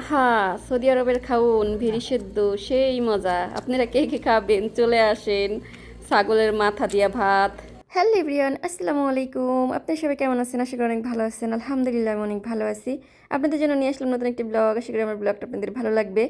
আহা, সৌদি আরবের খাউন, ভেরি সেদ্ধ, সেই মজা। আপনারা কে কে খাবেন? চলে আসেন ছাগলের মাথা দিয়া ভাত। হ্যালো এভরিওয়ান, আসসালামু আলাইকুম। আপনার সবাই কেমন আছেন? আশা করি অনেক ভালো আছেন। আলহামদুলিল্লাহ, আমি অনেক ভালো আছি। আপনাদের জন্য নিয়ে আসলাম নতুন একটি ব্লগ। আশা করি আমার ব্লগটা আপনাদের ভালো লাগবে।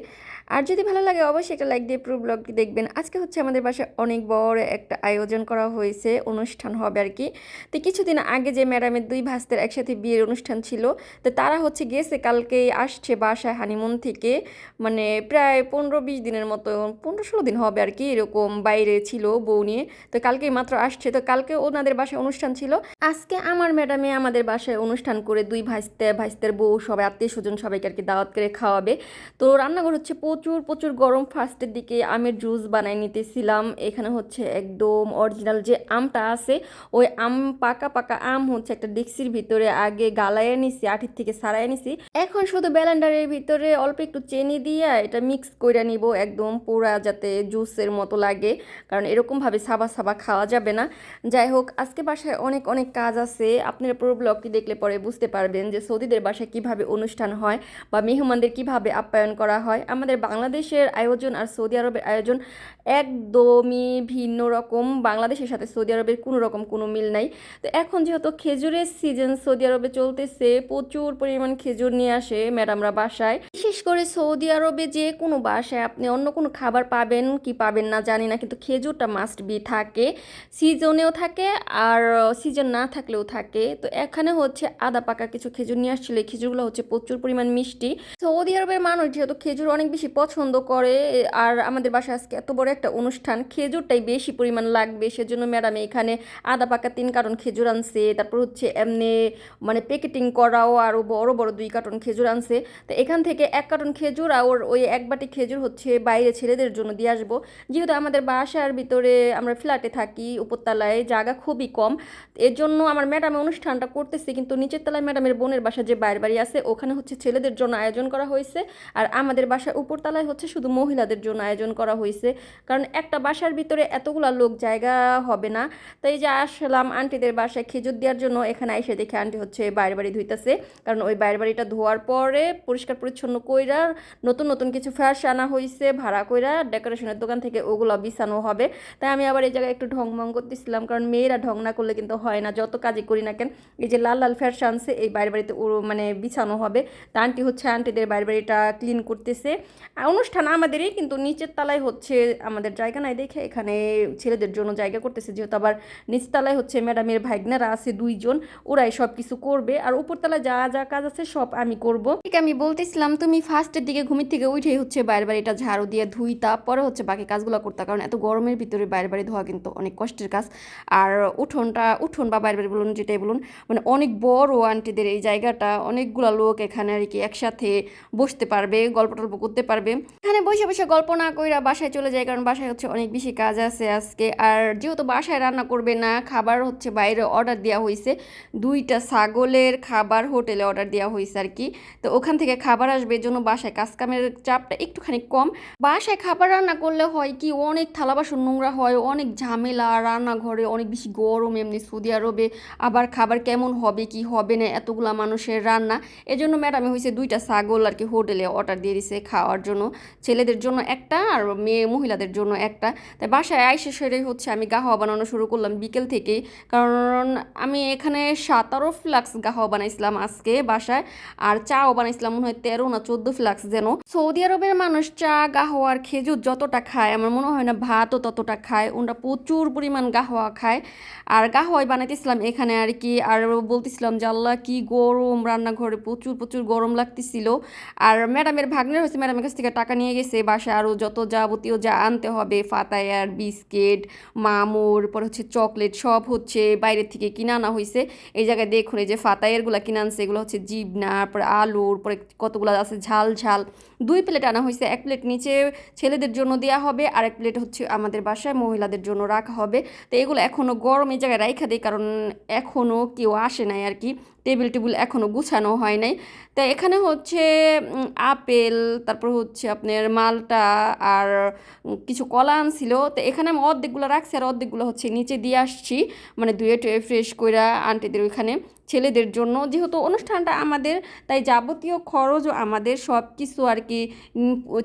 আর যদি ভালো লাগে, অবশ্যই একটা লাইক দিয়ে পুরো ব্লগটি দেখবেন। আজকে হচ্ছে আমাদের বাসায় অনেক বড় একটা আয়োজন করা হয়েছে, অনুষ্ঠান হবে আর কি। তো কিছুদিন আগে যে ম্যাডামের দুই ভাস্তের একসাথে বিয়ের অনুষ্ঠান ছিল, তো তারা হচ্ছে গেছে কালকে আসছে বাসায় হানিমুন থেকে। মানে প্রায় পনেরো বিশ দিনের মতো, পনেরো ষোলো দিন হবে আর কি, এরকম বাইরে ছিল বউ নিয়ে। তো কালকেই মাত্র আসছে। তো কালকে ওনাদের বাসায় অনুষ্ঠান ছিল। আজকে আমার ম্যাডামে আমাদের বাসায় অনুষ্ঠান করে দুই ভাইস্তে ভাইস্তের বউ সবাই আত্মীয় স্বজন সবাইকে আর কি দাওয়াত করে খাওয়াবে। তো রান্নাঘর হচ্ছে প্রচুর প্রচুর গরম। ফার্স্টের দিকে আমের জুস বানাই নিতেছিলাম। এখানে হচ্ছে একদম অরিজিনাল যে আমটা আছে, ওই আম, পাকা পাকা আম হচ্ছে একটা ডেক্সির ভিতরে আগে গালাইয়ে নিছি আঠির থেকে সারাই নিছি এখন শুধু ব্যালেন্ডারের ভিতরে অল্প একটু চেনি দিয়ে এটা মিক্স করে নিব, একদম পুরা যাতে জুসের মতো লাগে। কারণ এরকমভাবে সাবা সাবা খাওয়া যাবে না। যাই হোক, আজকে বাসায় অনেক অনেক কাজ আছে। আপনারা পুরো ব্লগটি দেখলে পরে বুঝতে পারবেন যে সৌদিদের বাসায় কীভাবে অনুষ্ঠান হয় বা মেহমানদের কীভাবে আপ্যায়ন করা হয়, আমাদের বাংলাদেশের আয়োজন আর সৌদি আরবের আয়োজন একদমই ভিন্ন রকম। বাংলাদেশের সাথে সৌদি আরবের কোনো রকম কোনো মিল নাই। তো এখন যেহেতু খেজুরের সিজন সৌদি আরবে চলতেছে, প্রচুর পরিমাণ খেজুর নিয়ে আসে ম্যাডামরা বাসায়। বিশেষ করে সৌদি আরবে যে কোনো বাসায় আপনি অন্য কোনো খাবার পাবেন কি পাবেন না জানি না, কিন্তু খেজুরটা মাস্ট বি থাকে। সিজনেও থাকে আর সিজন না থাকলেও থাকে। তো এখানে হচ্ছে আদা পাকা কিছু খেজুর নিয়ে আসছিল খেজুরগুলো হচ্ছে প্রচুর পরিমাণ মিষ্টি। সৌদি আরবের মানুষ যেহেতু খেজুর অনেক বেশি পছন্দ করে, আর আমাদের বাসায় আজকে এত বড় একটা অনুষ্ঠান, খেজুরটাই বেশি পরিমাণ লাগবে। সেজন্য ম্যাডাম এখানে আদা পাকা তিন কার্টন খেজুর আনছে, তারপর হচ্ছে এমনি মানে প্যাকেটিং করাও আরও বড় বড় দুই কার্টন খেজুর আনছে। তো এখান থেকে এক কার্টন খেজুর আর ওই এক বাটি খেজুর হচ্ছে বাইরে ছেলেদের জন্য দিয়ে আসব। যেহেতু আমাদের বাসার ভিতরে আমরা ফ্ল্যাটে থাকি, উপরতলায় জায়গা খুবই কম। এর জন্য আমার ম্যাডাম অনুষ্ঠানটা করতেছে, কিন্তু নিচের তলায় ম্যাডামের বোনের বাসা যে বাইরে বাড়ি আছে ওখানে হচ্ছে ছেলেদের জন্য আয়োজন করা হয়েছে আর আমাদের বাসায় উপরতলায় হচ্ছে শুধু মহিলাদের জন্য আয়োজন করা হয়েছে। কারণ একটা বাসার ভিতরে এতগুলা লোক জায়গা হবে না। তাই যে আসলাম আন্টিদের বাসায় খেজুর দেওয়ার জন্য, এখানে এসে দেখে আন্টি হচ্ছে বাইরে বাড়ি ধুইতেছে। কারণ ওই বাইরে বাড়িটা ধোয়ার পরে পরিষ্কার পরিচ্ছন্ন কইরা নতুন নতুন কিছু ফ্যাশ আনা হয়েছে ভাড়া কইরা ডেকোরেশনের দোকান থেকে ওগুলো বিছানো হবে। তাই আমি আবার এই জায়গায় একটু ঢং মং করতেছিলাম, কারণ মেয়েরা ঢং না করলে কিন্তু হয় না, যত কাজই করি না কেন, এই যে লাল লাল ফ্যাশ আনছে, এই বাইরে বাড়িতে মানে বিছানো হবে। তা আন্টি হচ্ছে, আন্টিদের বাইরে বাড়িটা ক্লিন করতেছে। অনুষ্ঠান আমাদেরই, কিন্তু নিচের তলায় হচ্ছে আমাদের জায়গা নাই দেখে এখানে ছেলেদের জন্য জায়গা করতেছে। যেহেতু আবার নিচতলায় হচ্ছে ম্যাডামের ভাইগনারা আছে দুইজন, ওরাই সব কিছু করবে। আর উপরতলায় যা যা কাজ আছে সব আমি করব। ঠিক আমি বলতেছিলাম, তুমি ফার্স্টের দিকে ঘুমির থেকে উঠেই হচ্ছে বাইরে বাড়িটা ঝাড়ু দিয়ে ধুই, তারপরে হচ্ছে বাকি কাজগুলো করতে। কারণ এত গরমের ভিতরে বাইরে বাড়ি ধোয়া কিন্তু অনেক কষ্টের কাজ। আর উঠোনটা, উঠোন বা বাইরে বাড়ি বলুন, যেটাই বলুন মানে অনেক বড় আন্টিদের এই জায়গাটা, অনেকগুলো লোক এখানে আর কি একসাথে বসতে পারবে গল্প টল্প করতে পারবে। এখানে বসে বসে গল্প না কইরা বাসায় চলে যায়, কারণ বাসায় হচ্ছে অনেক বেশি কাজ আছে আজকে। আর যেহেতু বাসায় রান্না করবে না, খাবার হচ্ছে বাইরে অর্ডার দেওয়া হয়েছে দুইটা ছাগলের খাবার হোটেলে অর্ডার দেওয়া হয়েছে আর কি। তো ওখান থেকে খাবার আসবে জন্য বাসায় কাজকামের চাপটা একটুখানি কম। বাসায় খাবার রান্না করলে হয় কি, অনেক থালা বাসন নোংরা হয়, অনেক ঝামেলা, রান্নাঘরে অনেক বেশি গরম, এমনি সৌদি আরবে। আবার খাবার কেমন হবে, কি হবে না, এতগুলা মানুষের রান্না। এজন্য ম্যাডামে হয়েছে দুইটা ছাগল আর কি হোটেলে অর্ডার দিয়ে দিছে খাওয়ার জন্য। ছেলেদের জন্য একটা আর মেয়ে মহিলাদের জন্য একটা। তাই বাসায় আইসে সেরে হচ্ছে আমি গাহওয়া বানানো শুরু করলাম বিকেল থেকেই। কারণ আমি এখানে সাতারো ফ্লাক্স গাহওয়া বানাইছিলাম আজকে বাসায়। আর চাও বানাইছিলাম মনে হয় তেরো না চোদ্দ ফ্লাক্স যেন। সৌদি আরবের মানুষ চা গাহওয়া আর খেজুর যতটা খায়, আমার মনে হয় না ভাতও ততটা খায়, ওনারা প্রচুর পরিমাণ গাহওয়া খায়। আর গাহওয়াই বানাইতেছিলাম এখানে আর কি, আর বলতেছিলাম যে আল্লাহ কি গরম, রান্নাঘরে প্রচুর প্রচুর গরম লাগতেছিল। আর ম্যাডামের ভাগ্নের হয়েছে ম্যাডামের কাছ থেকে টাকা নিয়ে গেছে বাসায় আরও যত যাবতীয় যা আনতে হবে, ফাতায়ার, বিস্কিট, মামুর, পরে হচ্ছে চকলেট সব হচ্ছে বাইরের থেকে কিনে আনা হয়েছে এই জায়গায় দেখুন এই যে ফাতায়েরগুলো কিনে আনছে, এগুলো হচ্ছে জিবনা পরে আলুর, পরে কতগুলো আছে ঝাল ঝাল। দুই প্লেট আনা হয়েছে এক প্লেট নিচে ছেলেদের জন্য দেওয়া হবে আর এক প্লেট হচ্ছে আমাদের বাসায় মহিলাদের জন্য রাখা হবে। তো এগুলো এখনও গরম এই জায়গায় রাইখা দেয় কারণ এখনও কেউ আসে নাই আর কি। টেবিল টেবিল এখনও গুছানো হয় নাই। তা এখানে হচ্ছে আপেল, তারপর হচ্ছে আপনার মালটা আর কিছু কলা আনছিল। তো এখানে আমি অর্ধেকগুলো রাখছি আর অর্ধেকগুলো হচ্ছে নিচে দিয়ে আসছি। মানে ধুয়ে টুয়ে ফ্রেশ কইরা আন্টিদের ওইখানে। ছেলেদের জন্য। যেহেতু অনুষ্ঠানটা আমাদের, তাই যাবতীয় খরচও আমাদের সব কিছু আর কি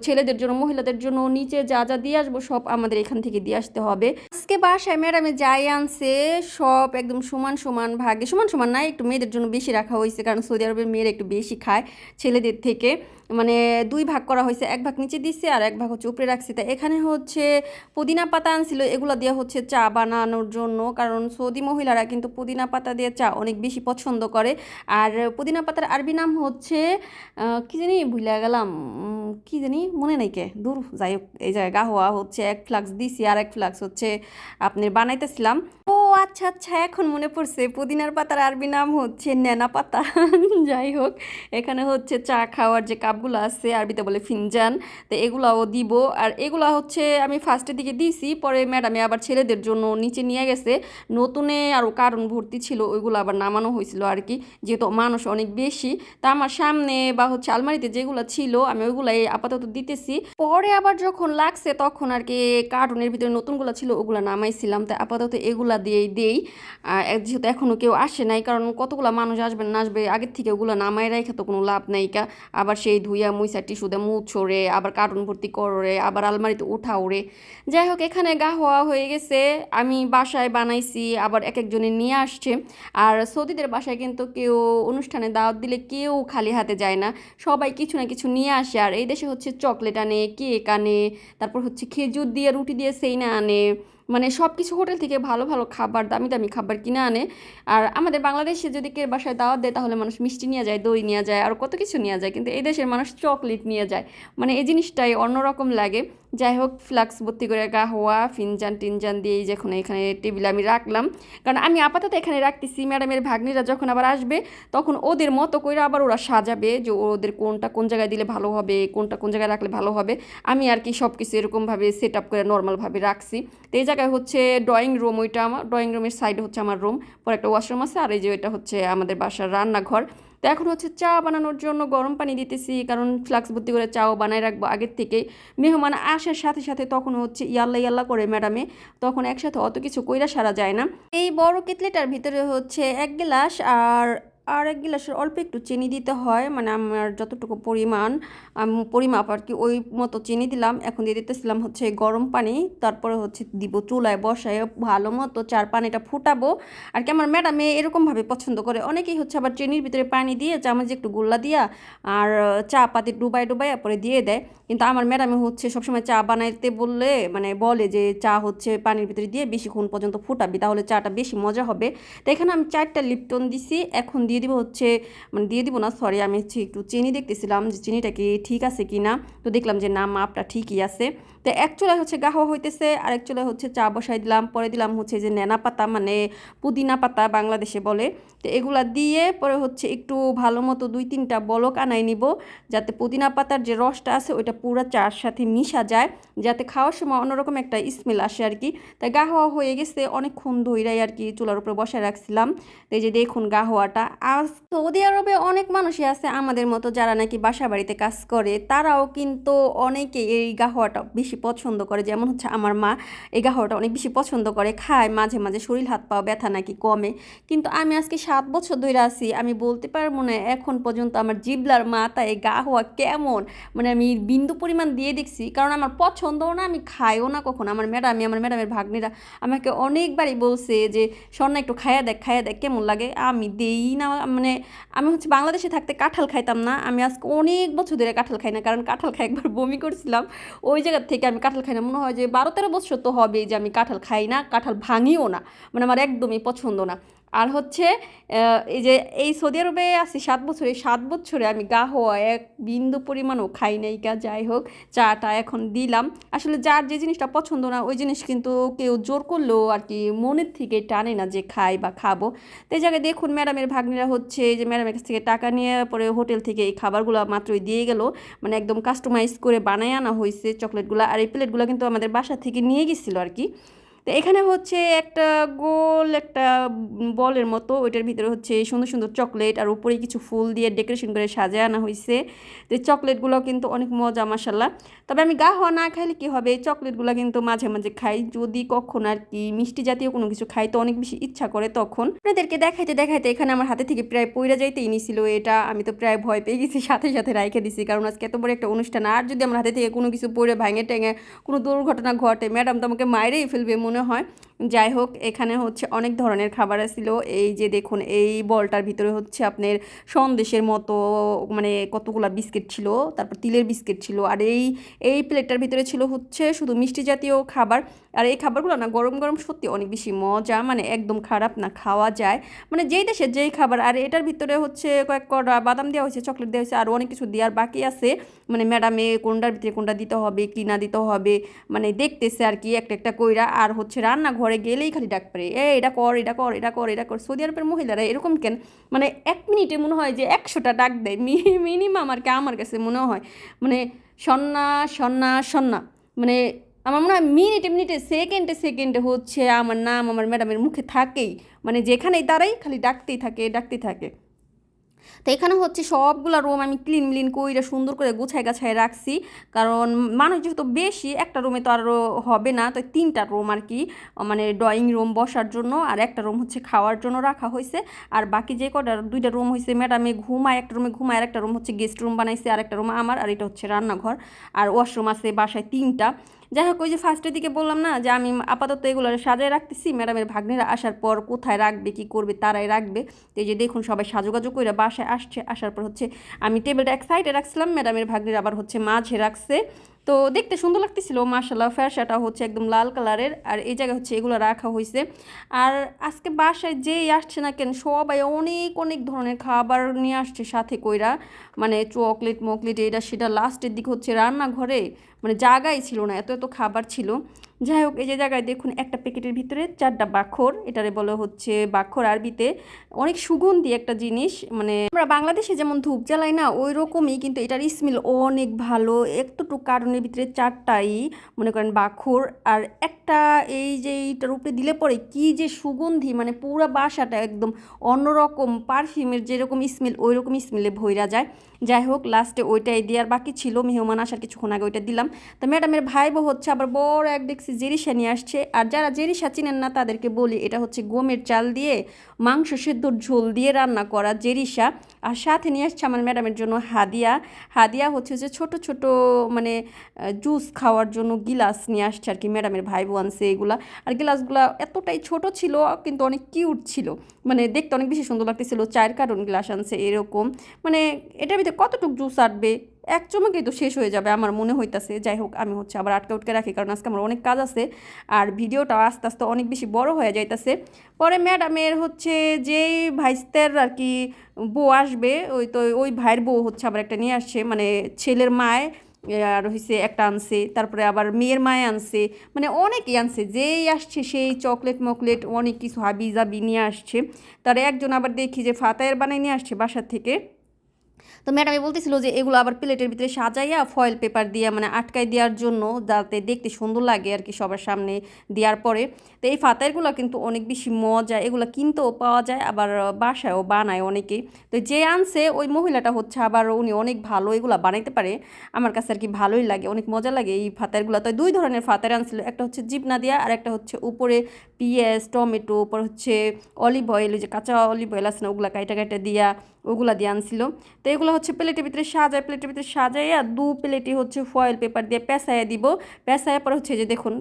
ছেলেদের জন্য, মহিলাদের জন্য নিচে যা যা দিয়ে আসব, সব আমাদের এখান থেকে দিয়ে আসতে হবে। আজকে বাসায় ম্যাডামে যাই আনছে, সব একদম সমান সমান ভাগে, সমান সমান না, একটু মেয়েদের জন্য বেশি রাখা হয়েছে, কারণ সৌদি আরবের মেয়েরা একটু বেশি খায় ছেলেদের থেকে। মানে দুই ভাগ করা হয়েছে, এক ভাগ নিচে দিচ্ছে আর এক ভাগ হচ্ছে উপরে রাখছি। তা এখানে হচ্ছে পুদিনা পাতা আনছিল, এগুলো দিয়ে হচ্ছে চা বানানোর জন্য, কারণ সৌদি মহিলারা কিন্তু পুদিনা পাতা দিয়ে চা অনেক বেশি পছন্দ করে। আর পুদিনা পাতার আরবি নাম হচ্ছে কি জানি ভুলে গেলাম কি জানি, মনে নাই কে, দূর, যাই হোক, এই জায়গায় গাহোয়া হচ্ছে, এক ফ্লাক্স দিছি আর এক ফ্লাক্স হচ্ছে আপনি বানাইতেছিলাম। ও আচ্ছা আচ্ছা এখন মনে পড়ছে পুদিনার পাতার আরবি নাম হচ্ছে নেনা পাতা। যাই হোক, এখানে হচ্ছে চা খাওয়ার যে কাপগুলো আছে, আরবিতে বলে ফিনজান, তো এগুলাও দিব। আর এগুলা হচ্ছে আমি ফার্স্টের দিকে দিয়েছি পরে ম্যাডামে আবার ছেলেদের জন্য নিচে নিয়ে গেছে। নতুনে আরও কারণ ভর্তি ছিল, ওইগুলো আবার নামানো হয়েছিল আর কি, যেহেতু মানুষ অনেক বেশি। তা আমার সামনে বা হচ্ছে আলমারিতে যেগুলো ছিল, আমি ওইগুলাই আপাতত দিতেছি। পরে আবার যখন লাগছে, তখন আর কি কার্টুনের ভিতরে নতুনগুলো ছিল, ওগুলো নামাইছিলাম। তাই আপাতত এগুলা দিয়েই দেই যেহেতু এখনও কেউ আসে নাই, কারণ কতগুলো মানুষ আসবে না আসবে, আগের থেকে ওগুলো নামাই রেখে তো কোনো লাভ নাই কা। আবার সেই ধুইয়া মুইসা টিস্যুতে মুখ ছড়ে আবার কার্টুন ভর্তি করে, আবার আলমারিতে উঠা ওড়ে। যাই হোক, এখানে গা হওয়া হয়ে গেছে, আমি বাসায় বানাইছি, আবার এক একজনে নিয়ে আসছে। আর সৌদিদের বাসায় কিন্তু কেউ অনুষ্ঠানে দাওয়াত দিলে কেউ খালি হাতে যায় না, সবাই কিছু না কিছু নিয়ে আসে। আর এই দেশে হচ্ছে চকলেট আনে, কেক আনে, তারপর হচ্ছে খেজুর দিয়ে, রুটি দিয়ে, সেইনা আনে মানে সব কিছু হোটেল থেকে ভালো ভালো খাবার, দামি দামি খাবার কিনে আনে। আর আমাদের বাংলাদেশে যদি কে বাসায় দাওয়াত দেয়, তাহলে মানুষ মিষ্টি নিয়ে যায়, দই নিয়ে যায়, আর কত কিছু নিয়ে যায়। কিন্তু এই দেশের মানুষ চকলেট নিয়ে যায়। মানে এই জিনিসটাই অন্যরকম লাগে। যাই হোক ফ্লাক্স ভর্তি করে গাহোয়া ফিনজান, টিনজান দিয়ে যখন এখানে টেবিলে আমি রাখলাম। কারণ আমি আপাতত এখানে রাখতেছি, ম্যাডামের ভাগ্নিরা যখন আবার আসবে, তখন ওদের মতো করে আবার ওরা সাজাবে যে ওদের কোনটা কোন জায়গায় দিলে ভালো হবে, কোনটা কোন জায়গায় রাখলে ভালো হবে। আমি আর কি সব কিছু এরকমভাবে সেট আপ করে নর্মালভাবে রাখছি। তো এই জায়গায় হচ্ছে ড্রয়িং রুম ওইটা আমার ড্রয়িং রুমের সাইডে হচ্ছে আমার রুম পর একটা ওয়াশরুম আছে, আর এই যে এটা হচ্ছে আমাদের বাসার রান্নাঘর। তো এখন হচ্ছে চা বানানোর জন্য গরম পানি দিতেছি, কারণ ফ্লাক্স ভর্তি করে চাও বানায় রাখব আগের থেকেই। মেহমান আসার সাথে সাথে তখন হচ্ছে ইয়াল্লা ইয়াল্লা করে ম্যাডামে, তখন একসাথে অত কিছু কইরা সারা যায় না। এই বড় কেটলিটার ভিতরে হচ্ছে এক গ্লাস আর আর এক গ্লাসের অল্প একটু চিনি দিতে হয় মানে আমার যতটুকু পরিমাণ পরিমাপ আর কি, ওই মতো চিনি দিলাম। এখন দিয়ে দিতেছিলাম হচ্ছে গরম পানি, তারপরে হচ্ছে দিব চুলায় বসায় ভালো মতো চার পানিটা ফুটাবো। আর কি, আমার ম্যাডামে এরকমভাবে পছন্দ করে। অনেকেই হচ্ছে আবার চিনির ভিতরে পানি দিয়ে চামচে একটু গোল্লা দিয়া আর চা পাতি ডুবাই ডুবাই পরে দিয়ে দেয়। কিন্তু আমার ম্যাডামে হচ্ছে সবসময় চা বানাইতে বললে মানে বলে যে চা হচ্ছে পানির ভিতরে দিয়ে বেশিক্ষণ পর্যন্ত ফুটাবি, তাহলে চাটা বেশি মজা হবে। তো এখানে আমি চারটা লিপটন দিছি, এখন দিয়ে দিব হচ্ছে মানে দিয়ে দিব না সরি আমি হচ্ছে একটু চিনি দেখতেছিলাম যে চিনিটা কি ঠিক আছে কি না। তো দেখলাম যে না, মাপটা ঠিকই আছে। তো এক চুলায় হচ্ছে গাহওয়া হইতেছে আর এক চুলায় হচ্ছে চা বসাই দিলাম। পরে দিলাম হচ্ছে যে নেনা পাতা মানে পুদিনা পাতা বাংলাদেশে বলে। তো এগুলা দিয়ে পরে হচ্ছে একটু ভালো মতো দুই তিনটা বলক আনাই নিব, যাতে পুদিনা পাতার যে রসটা আছে, ওইটা পুরো চার সাথে মিশা যায়, যাতে খাওয়ার সময় অন্যরকম একটা স্মেল আসে আর কি। তাই গাহওয়া হয়ে গেছে, অনেকক্ষণ ধইরাই আর কি চুলার উপরে বসায় রাখছিলাম। তো এই যে দেখুন গাহওয়াটা আর সৌদি আরবে অনেক মানুষই আছে আমাদের মতো যারা নাকি বাসা বাড়িতে কাজ করে। তারাও কিন্তু অনেকে এই গাহওয়াটা বেশি পছন্দ করে। যেমন হচ্ছে আমার মা এই গাহওয়াটা অনেক বেশি পছন্দ করে, খায়, মাঝে মাঝে শরীর, হাত পা ব্যথা নাকি কমে। কিন্তু আমি আজকে সাত বছর ধরে আছি, আমি বলতে পারব না এখন পর্যন্ত আমার জিবলার মাথা এই গাহওয়া কেমন। মানে আমি বিন্দু পরিমাণ দিয়ে দেখছি, কারণ আমার পছন্দও না, আমি খাইও না কখন। আমার ম্যাডামই আমার ম্যাডামের ভাগ্নিরা আমাকে অনেকবারই বলছে যে স্বর্ণা একটু খায়া দেখ খায়া দেখ, কেমন লাগে? আমি দেই না মানে আমি হচ্ছে বাংলাদেশে থাকতে কাঁঠাল খাইতাম না। আমি আজকে অনেক বছর ধরে কাঁঠাল খাই না, কারণ কাঁঠাল খাই একবার বমি করছিলাম। ওই জায়গার থেকে আমি কাঁঠাল খাই না। মনে হয় যে বারো তেরো বছর তো হবে যে আমি কাঁঠাল খাই না, কাঁঠাল ভাঙিও না। মানে আমার একদমই পছন্দ না। আর হচ্ছে এই যে, এই সৌদি আরবে আছি সাত বছরে সাত বছরে আমি গা হওয়া এক বিন্দু পরিমাণও খাই নাই কা যাই হোক, চাটা এখন দিলাম। আসলে যার যে জিনিসটা পছন্দ না, ওই জিনিস কিন্তু কেউ জোর করলেও আর কি মনের থেকে টানে না যে খাই বা খাব। তো এই জায়গায় দেখুন, ম্যাডামের ভাগ্নিরা হচ্ছে যে ম্যাডামের কাছ থেকে টাকা নিয়ে পরে হোটেল থেকে এই খাবারগুলো মাত্রই দিয়ে গেল। মানে একদম কাস্টমাইজ করে বানায় আনা হয়েছে চকলেটগুলো, আর এই প্লেটগুলো কিন্তু আমাদের বাসা থেকে নিয়ে গেছিল আর কি। তো এখানে হচ্ছে একটা গোল, একটা বলের মতো, ওইটার ভিতরে হচ্ছে সুন্দর সুন্দর চকলেট আর উপরে কিছু ফুল দিয়ে ডেকোরেশন করে সাজায় আনা হয়েছে তো চকলেটগুলো কিন্তু অনেক মজা মাসাল্লাহ তবে আমি গা হওয়া না খাইলে কী হবে? এই চকলেটগুলো কিন্তু মাঝে মাঝে খাই। যদি কখন আর কি মিষ্টি জাতীয় কোনো কিছু খাই, তো অনেক বেশি ইচ্ছা করে তখন। আপনাদেরকে দেখাইতে দেখাইতে এখানে আমার হাতে থেকে প্রায় পইরা যাইতেই নিছিল এটা। আমি তো প্রায় ভয় পেয়ে গেছি, সাথে সাথে রাইখে দিছি। কারণ আজকে এত বড় একটা অনুষ্ঠান। আর যদি আমার হাতে থেকে কোনো কিছু পড়ে ভাঙে টেঙে কোনো দুর্ঘটনা ঘটে, ম্যাডাম তো আমাকে মায়েরই ফেলবে মনে হয়। যাই হোক এখানে হচ্ছে অনেক ধরনের খাবার ছিল এই যে দেখুন, এই বলটার ভিতরে হচ্ছে আপনার সন্দেশের মতো মানে কতগুলো বিস্কিট ছিল, তারপর তিলের বিস্কিট ছিল, আর এই এই প্লেটটার ভিতরে ছিল হচ্ছে শুধু মিষ্টি জাতীয় খাবার। আর এই খাবারগুলো না গরম গরম সত্যি অনেক বেশি মজা মানে একদম খারাপ না, খাওয়া যায়। মানে যেই দেশে যেই খাবার, আর এটার ভিতরে হচ্ছে কয়েক কটা বাদাম দেওয়া হয়েছে, চকলেট দেওয়া হয়েছে আরও অনেক কিছু দেওয়ার বাকি আছে। মানে ম্যাডামে কোনটার ভিতরে কোনটা দিতে হবে, কি না দিতে হবে মানে দেখতেছে আর কি, একটা একটা কইরা। আর হচ্ছে রান্নাঘরে গেলেই খালি ডাক পারে এ এটা কর এটা কর এটা কর এটা কর। সৌদি আরবের মহিলারা এরকম কেন? মানে এক মিনিটে মনে হয় যে একশোটা ডাক দেয়, মি, মিনিমাম আর কি আমার কাছে মনে হয়। মানে সন্না সন্না সন্না। মানে আমার মনে হয় মিনিটে মিনিটে, সেকেন্ডে সেকেন্ডে হচ্ছে আমার নাম আমার ম্যাডামের মুখে থাকেই। মানে যেখানেই তারাই খালি ডাকতেই থাকে ডাকতেই থাকে। তো এখানে হচ্ছে সবগুলো রুম আমি ক্লিন ক্লিন কইরা সুন্দর করে গুছাই গাছাই রাখছি। কারণ মানুষ যেহেতু বেশি, একটা রুমে তো আরও হবে না। তো তিনটা রুম আর কি মানে ড্রয়িং রুম বসার জন্য আর একটা রুম হচ্ছে খাওয়ার জন্য রাখা হয়েছে আর বাকি যে কটা, দুইটা রুম হয়েছে ম্যাডামে ঘুমায়, একটা রুমে ঘুমায়, আর একটা রুম হচ্ছে গেস্ট রুম বানাইছে, আর একটা রুম আমার, আর এটা হচ্ছে রান্নাঘর। আর ওয়াশরুম আছে বাসায় তিনটা। যাই হোক, ওই যে ফার্স্টের দিকে বললাম না যে আমি আপাতত এগুলো সাজায় রাখতেছি। ম্যাডামের ভাগ্নেরা আসার পর কোথায় রাখবে, কি করবে, তারাই রাখবে। এই যে দেখুন, সবাই সাজুগাজু করে বাসায় আসছে। আসার পর হচ্ছে আমি টেবিলটা এক সাইডে রাখছিলাম, ম্যাডামের ভাগ্নের আবার হচ্ছে মাঝে রাখছে। তো দেখতে সুন্দর লাগতেছিল মার্শাল্লাহ ফ্যাশাটা হচ্ছে একদম লাল কালারের, আর এই জায়গায় হচ্ছে এগুলো রাখা হয়েছে। আর আজকে বাসায় যেই আসছে না কেন, সবাই অনেক অনেক ধরনের খাবার নিয়ে আসছে সাথে কইরা। মানে চকলেট, মকলেট, এটা সেটা লাস্টের দিকে হচ্ছে রান্নাঘরে মানে জায়গাই ছিল না, এত এত খাবার ছিল। যাই হোক, এই যে জায়গায় দেখুন, একটা প্যাকেটের ভিতরে চারটা বাখর। এটারে বলে হচ্ছে বাখর আরবিতে। অনেক সুগন্ধি একটা জিনিস মানে আমরা বাংলাদেশে যেমন ধূপ জ্বালাই না ওই রকমই কিন্তু এটার স্মেল অনেক ভালো। একটুটুকু কারণের ভিতরে চারটাই, মনে করেন বাখর। আর একটা এই যে এইটার উপরে দিলে পরে কি যে সুগন্ধি মানে পুরো বাসাটা একদম অন্যরকম পারফিউমের যেরকম স্মেল ওই রকম স্মেলে ভইরা যায়। যাই হোক লাস্টে ওইটাই দেওয়ার বাকি ছিল। মেহমান আসার কিছুক্ষণ আগে ওইটা দিলাম। তো ম্যাডামের ভাই বউ হচ্ছে আবার বড় এক দেখছি জেরিসা নিয়ে আসছে। আর যারা জেরিসা চিনেন না, তাদেরকে বলি এটা হচ্ছে গমের চাল দিয়ে মাংস সেদ্ধর ঝোল দিয়ে রান্না করা জেরিসা। আর সাথে নিয়ে আসছে আমার ম্যাডামের জন্য হাদিয়া। হাদিয়া হচ্ছে যে ছোট ছোট মানে জুস খাওয়ার জন্য গিলাস নিয়ে আসছে আর কি ম্যাডামের ভাই বোন আনছে এগুলা। আর গিলাসগুলো এতটাই ছোট ছিল, কিন্তু অনেক কিউট ছিল। মানে দেখতে অনেক বেশি সুন্দর লাগতেছিল, চায়ের কারণ গ্লাস আনছে এরকম। মানে এটার ভিতরে কতটুকু জুস আটবে? এক চমকেই তো শেষ হয়ে যাবে আমার মনে হইতাছে। যাই হোক আমি হচ্ছে আবার আটকে উটকে রাখি, কারণ আজকে আমার অনেক কাজ আছে আর ভিডিওটা আস্তে আস্তে অনেক বেশি বড় হয়ে যাইতাছে। পরে ম্যাডামের হচ্ছে যেই ভাইস্তের আর কি বউ আসবে, ওই তো ওই ভাইয়ের বউ হচ্ছে আবার একটা নিয়ে আসছে মানে ছেলের মায় আর হয়েছে একটা আনছে, তারপরে আবার মেয়ের মায়ে আনছে মানে অনেকেই আনছে, যেই আসছে সেই চকলেট মকলেট অনেক কিছু হাবি জাবি নিয়ে আসছে। তার একজন আবার দেখি যে ফাতায়ের বানাই নিয়ে আসছে বাসার থেকে। তো ম্যাডামে বলতেছিল যে এগুলো আবার প্লেটের ভিতরে সাজাইয়া ফয়েল পেপার দিয়ে মানে আটকাই দেওয়ার জন্য যাতে দেখতে সুন্দর লাগে আর কি সবার সামনে দেওয়ার পরে। তো এই ফাতারগুলো কিন্তু অনেক বেশি মজা, এগুলো কিনতেও পাওয়া যায়, আবার বাসায়ও বানায় অনেকেই তো যে আনছে ওই মহিলাটা হচ্ছে আবার উনি অনেক ভালো এগুলো বানাইতে পারে। আমার কাছে আর কি ভালোই লাগে, অনেক মজা লাগে এই ফাতারগুলো তো দুই ধরনের ফাতার আনছিল, একটা হচ্ছে জিপনা দেওয়া আর একটা হচ্ছে উপরে পিঁয়াজ, টমেটো, উপর হচ্ছে অলিভ অয়েল ওই যে কাঁচা অলিভ অয়েল আছে না, ওগুলো কাইটা কাইটা দিয়া ওগুলা দিয়ে আনছিল। তো এগুলো হচ্ছে প্লেটের ভিতরে সাজায়, প্লেটের ভিতরে সাজাইয়া দু প্লেটই হচ্ছে ফয়েল পেপার দিয়ে পেঁচাইয়া দিব। পেঁচাইয়া পরে হচ্ছে যে দেখুন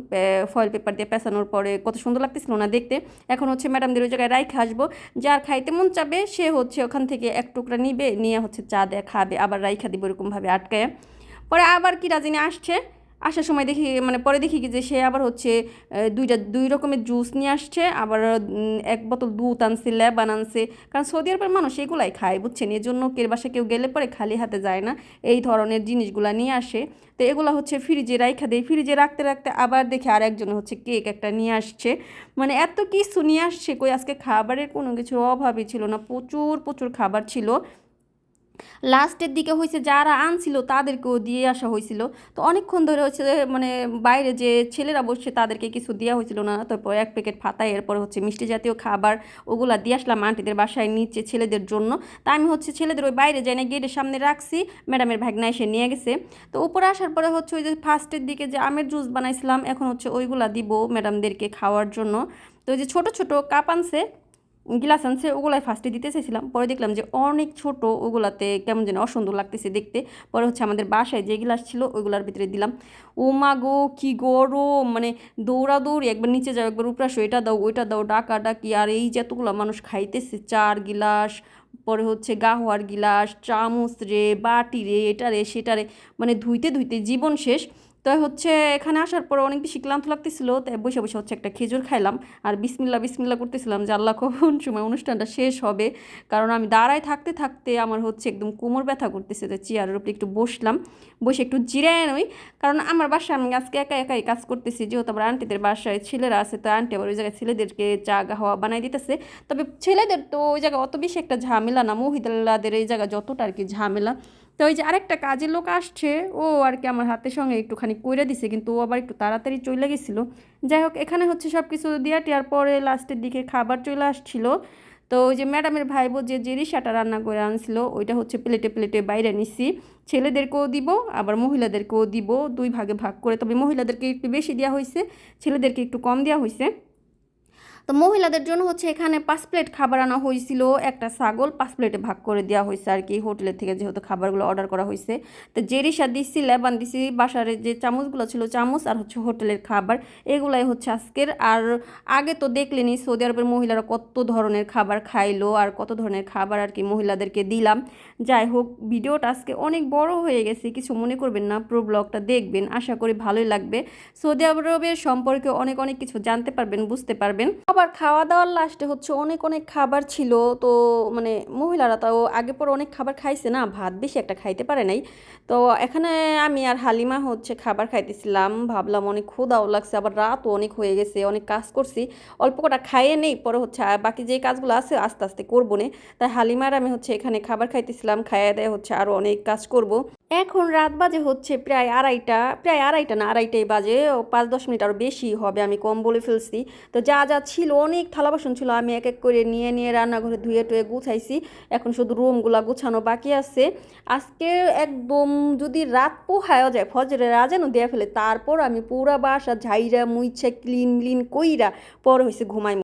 ফয়েল পেপার দিয়ে পেঁচানোর পরে কত সুন্দর লাগতেছিল না দেখতে। এখন হচ্ছে ম্যাডামদের ওই জায়গায় রাইখে আসব। যার খাইতে মন চাবে, সে হচ্ছে ওখান থেকে এক টুকরা নিবে, নিয়ে হচ্ছে চা দেয়া খাবে, আবার রাইখা দিব এরকমভাবে আটকায় পরে আবার কি রাজিনী আসছে? আসার সময় দেখি মানে পরে দেখি যে সে আবার হচ্ছে দুইটা, দুই রকমের জুস নিয়ে আসছে, আবার এক বোতল দুধ আনছে, লেবান আনছে। কারণ সৌদি আরবের মানুষ এগুলাই খায়, বুঝছেন? এর জন্য কের বাসা কেউ গেলে পরে খালি হাতে যায় না, এই ধরনের জিনিসগুলা নিয়ে আসে। তো এগুলো হচ্ছে ফ্রিজে রাইখা দেয় ফ্রিজে রাখতে রাখতে আবার দেখে আর একজন হচ্ছে কেক একটা নিয়ে আসছে। মানে এত কিছু নিয়ে আসছে কই, আজকে খাবারের কোনো কিছু অভাবই ছিল না। প্রচুর প্রচুর খাবার ছিল। লাস্টের দিকে হয়েছে, যারা আনছিল তাদেরকেও দিয়ে আসা হয়েছিল। তো অনেকক্ষণ ধরে হচ্ছে মানে বাইরে যে ছেলেরা বসছে তাদেরকে কিছু দেওয়া হয়েছিল না। তারপর এক প্যাকেট ফাতা, এরপর হচ্ছে মিষ্টি জাতীয় খাবার, ওগুলা দিয়ে আসলাম আন্টিদের বাসায় নিচে ছেলেদের জন্য। তা আমি হচ্ছে ছেলেদের ওই বাইরে যাই না, গেটের সামনে রাখছি, ম্যাডামের ভাগনা এসে নিয়ে গেছে। তো উপরে আসার পরে হচ্ছে ওই যে ফার্স্টের দিকে যে আমের জুস বানাইছিলাম, এখন হচ্ছে ওইগুলা দিব ম্যাডামদেরকে খাওয়ার জন্য। তো ওই যে ছোট ছোট কাপ আনছে গ্লাস আনছে, ওগুলাই ফার্স্টে দিতে চাইছিলাম, পরে দেখলাম যে অনেক ছোট, ওগুলাতে কেমন যেন অসুন্দর লাগতেছে দেখতে। পরে হচ্ছে আমাদের বাসায় যে গ্লাস ছিল ওইগুলার ভিতরে দিলাম। ও মা গো, কী গরম! মানে দৌড়াদৌড়ি, একবার নিচে যাও, একবার উপরে আসো, এটা দাও, ওইটা দাও ডাকা ডাকি আর এই যতগুলো মানুষ খাইতেছে, চার গিলাস, পরে হচ্ছে গাহোয়ার গিলাস, চামচ রে, বাটি রে, এটা রে, সেটা রে মানে ধুইতে ধুইতে জীবন শেষ। তো হচ্ছে এখানে আসার পর অনেক বেশি ক্লান্ত লাগতেছিল তাই বসে বসে হচ্ছে একটা খেজুর খাইলাম। আর বিসমিল্লা বিসমিল্লা করতেছিলাম যে আল্লাহ কখন সময় অনুষ্ঠানটা শেষ হবে। কারণ আমি দাঁড়ায় থাকতে থাকতে আমার হচ্ছে একদম কোমর ব্যথা করতেছে, তো চেয়ারের উপরে একটু বসলাম। বসে একটু জিরায় নই, কারণ আমার বাসায় আমি আজকে একা একাই কাজ করতেছি। যেহেতু আবার আন্টিদের বাসায় ছেলেরা আছে, তো আন্টি আবার ওই জায়গায় ছেলেদেরকে চা হাওয়া বানাই দিতেছে। তবে ছেলেদের তো ওই জায়গায় অত বেশি একটা ঝামেলা না, মহিলাদের এই জায়গায় যতটা আর কি ঝামেলা। তো ওই যে আরেকটা কাজের লোক আসছে, ও আর কি আমার হাতের সঙ্গে একটুখানি কইরা দিছে, কিন্তু ও আবার একটু তাড়াতাড়ি চলে গেছিল। যাই হোক, এখানে হচ্ছে সব কিছু দিয়া টিয়ার পরে লাস্টের দিকে খাবার চলে আসছিল। তো ওই যে ম্যাডামের ভাইবো যে যে রিসাটা রান্না করে আনছিল, ওইটা হচ্ছে প্লেটে প্লেটে বাইরে নিছি। ছেলেদেরকেও দিব, আবার মহিলাদেরকেও দিব, দুই ভাগে ভাগ করে। তবে মহিলাদেরকে একটু বেশি দেওয়া হয়েছে ছেলেদেরকে একটু কম দেওয়া হয়েছে তো মহিলাদের জন্য হচ্ছে এখানে পাঁচ প্লেট খাবার আনা হয়েছিল। একটা ছাগল পাঁচ প্লেটে ভাগ করে দেওয়া হয়েছে আর কি হোটেলের থেকে যেহেতু খাবারগুলো অর্ডার করা হয়েছে। তো জেরিসা দিচ্ছি লেবান দিছি, বাসার যে চামচগুলো ছিল, চামচ আর হচ্ছে হোটেলের খাবার, এগুলাই হচ্ছে আজকের। আর আগে তো দেখলেনি সৌদি আরবের মহিলারা কত ধরনের খাবার খাইলো আর কত ধরনের খাবার আর কি মহিলাদেরকে দিলাম। যাই হোক, ভিডিওটা আজকে অনেক বড় হয়ে গেছে, কিছু মনে করবেন না, প্রো ব্লগটা দেখবেন, আশা করি ভালোই লাগবে। সৌদি আরবের সম্পর্কে অনেক অনেক কিছু জানতে পারবেন, বুঝতে পারবেন। আবার খাওয়া দাওয়ার লাস্টে হচ্ছে অনেক অনেক খাবার ছিল। তো মানে মহিলারা তাও আগে পর অনেক খাবার খাইছে না, ভাত বেশি একটা খাইতে পারে নাই। তো এখানে আমি আর হালিমা হচ্ছে খাবার খাইতেছিলাম। ভাবলাম অনেক ক্ষুদাও লাগছে, আবার রাতও অনেক হয়ে গেছে, অনেক কাজ করছি। অল্প কটা খাইয়ে নেই, পরে হচ্ছে বাকি যে কাজগুলো আছে আস্তে আস্তে করব না। তাই হালিমার আমি হচ্ছে এখানে খাবার খাইতেছিলাম, খাইয়ে দেয় হচ্ছে আরও অনেক কাজ করব। এখন রাত বাজে হচ্ছে প্রায় আড়াইটা প্রায় আড়াইটা না, আড়াইটাই বাজে। পাঁচ দশ মিনিট আরও বেশি হবে, আমি কম বলে ফেলছি। তো যা যা ছিল, অনেক থালা বাসন ছিল, আমি এক এক করে নিয়ে নিয়ে রান্নাঘরে ধুয়ে টুয়ে গুছাইছি। এখন শুধু রুমগুলা গুছানো বাকি আছে। আজকে একদম যদি রাত পোহায়ও যায়, ফজরে রাজানো দেয়া ফেলে, তারপর আমি পুরা বাসা ঝাইরা মুইছা ক্লিন ক্লিন কইরা পর হয়েছে ঘুমাই